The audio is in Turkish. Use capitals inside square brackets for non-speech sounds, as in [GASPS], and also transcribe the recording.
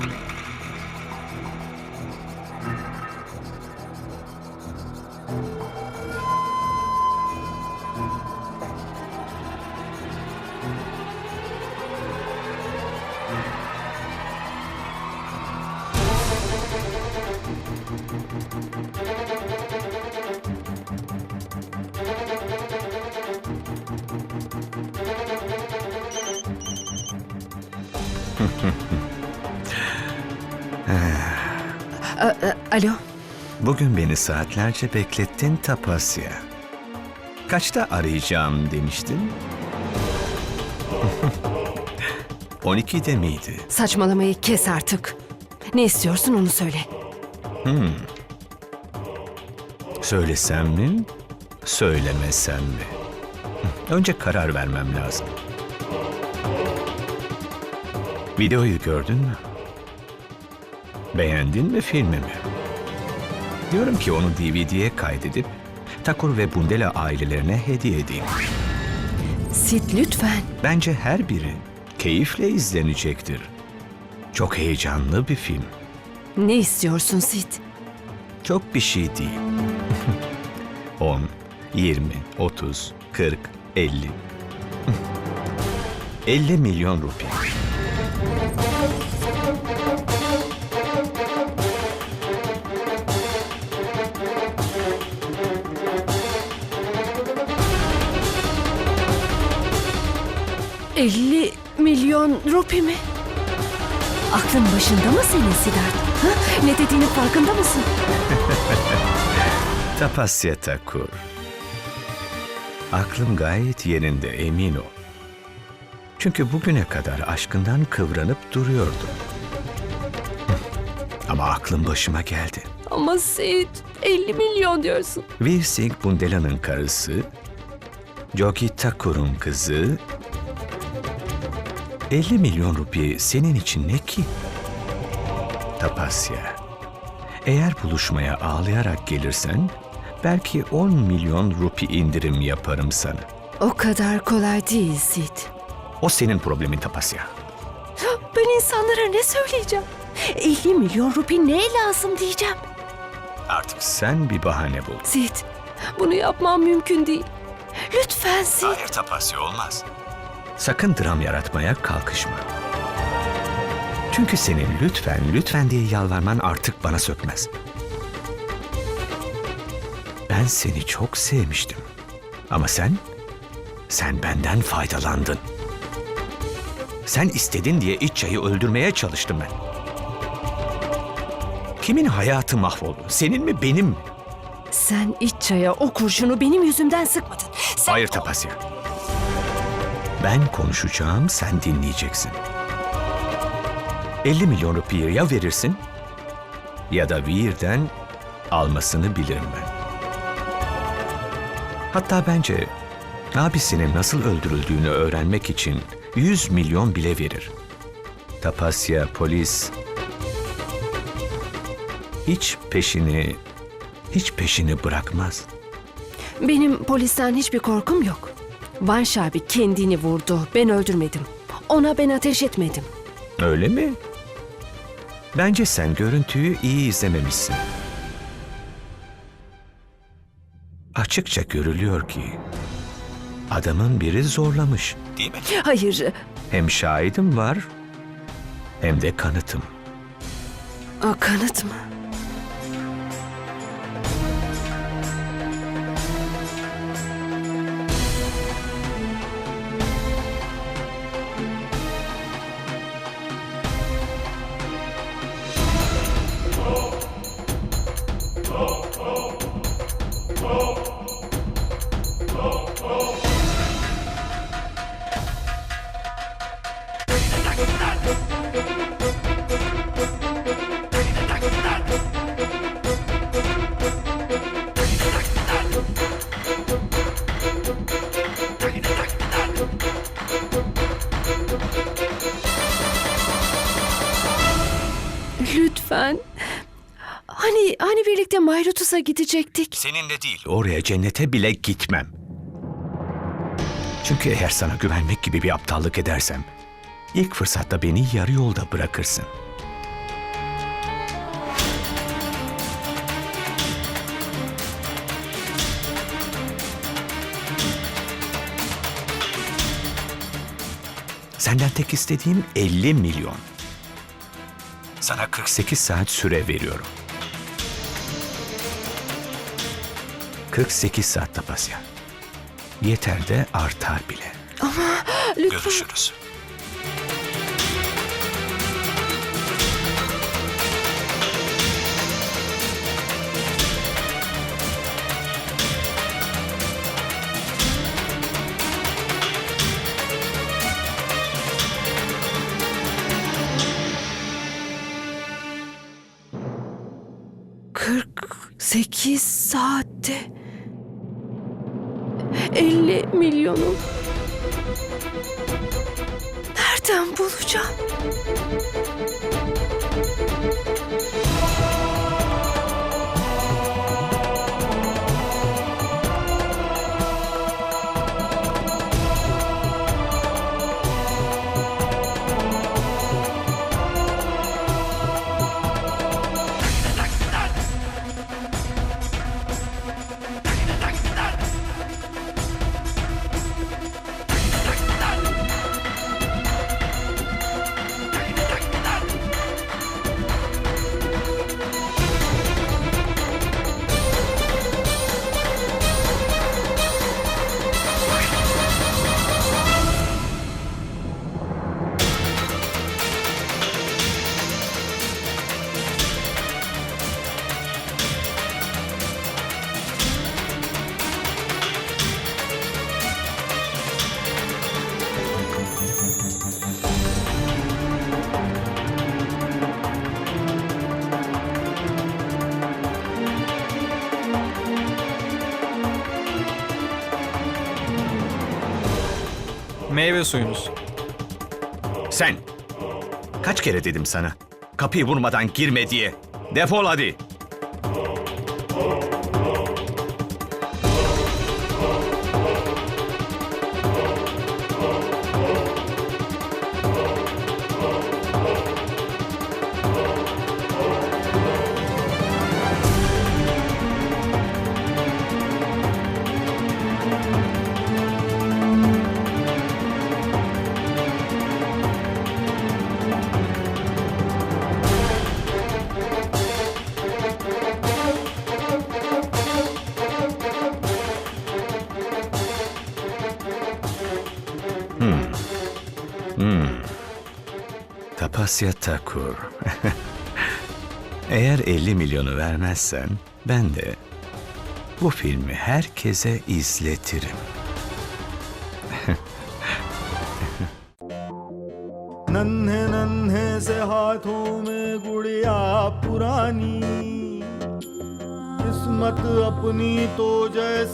Mm-hmm. A- a- Alo. Bugün beni saatlerce beklettin Tapasya. Kaçta arayacağım demiştin? [LAUGHS] 12'de miydi? Saçmalamayı kes artık. Ne istiyorsun onu söyle. Söylesem mi, söylemesem mi? [LAUGHS] Önce karar vermem lazım. Videoyu gördün mü? Beğendin mi filmimi? Diyorum ki onu DVD'ye kaydedip Takur ve Bundela ailelerine hediye edeyim. Sid lütfen. Bence her biri keyifle izlenecektir. Çok heyecanlı bir film. Ne istiyorsun Sid? Çok bir şey değil. 10, 20, 30, 40, 50. 50 milyon rupi. ...50 milyon rupi mi? Aklın başında mı senin Siddharth? Ha? Ne dediğinin farkında mısın? [LAUGHS] Tapasya Takur. Aklım gayet yerinde emin ol. Çünkü bugüne kadar aşkından kıvranıp duruyordum. [LAUGHS] Ama aklım başıma geldi. Ama Sid 50 milyon diyorsun. Veer Singh Bundela'nın karısı, Jogi Thakur'un kızı, 50 milyon rupi senin için ne ki? Tapasya, eğer buluşmaya ağlayarak gelirsen, belki 10 milyon rupi indirim yaparım sana. O kadar kolay değil Sid. O senin problemin Tapasya. [GASPS] Ben insanlara ne söyleyeceğim? 50 milyon rupi neye lazım diyeceğim. Artık sen bir bahane bul. Sid, bunu yapmam mümkün değil. Lütfen Sid. Hayır Tapasya olmaz. Sakın dram yaratmaya kalkışma. Çünkü senin lütfen lütfen diye yalvarman artık bana sökmez. Ben seni çok sevmiştim. Ama sen, sen benden faydalandın. Sen istedin diye iç çayı öldürmeye çalıştım ben. Kimin hayatı mahvoldu? Senin mi benim mi? Sen iç çaya o kurşunu benim yüzümden sıkmadın. Sen Hayır Tapasya. Ben konuşacağım, sen dinleyeceksin. 50 milyon rupiyi ya verirsin ya da Veer'den almasını bilirim ben. Hatta bence abisinin nasıl öldürüldüğünü öğrenmek için 100 milyon bile verir. Tapasya, polis hiç peşini, hiç peşini bırakmaz. Benim polisten hiçbir korkum yok. Van Şabi kendini vurdu. Ben öldürmedim. Ona ben ateş etmedim. Öyle mi? Bence sen görüntüyü iyi izlememişsin. Açıkça görülüyor ki adamın biri zorlamış. Değil mi? Hayır, Hem şahidim var hem de kanıtım. o kanıt mı? Lütfen. Hani hani birlikte Mayrutus'a gidecektik. Seninle değil. Oraya cennete bile gitmem. Çünkü eğer sana güvenmek gibi bir aptallık edersem, ilk fırsatta beni yarı yolda bırakırsın. Senden tek istediğim 50 milyon. Sana 48 saat süre veriyorum. 48 saat Tapasya. Yeter de artar bile. Lütfen. Görüşürüz. Sekiz saatte 50 milyonu nereden bulacağım? Meyve suyunuz. Sen! Kaç kere dedim sana? Kapıyı vurmadan girme diye. Defol hadi. Tapasya Takur. Eğer 50 milyonu vermezsen ben de bu filmi herkese izletirim. नन्हे नन्हे से हाथों में गुड़िया पुरानी किस्मत अपनी तो जैसे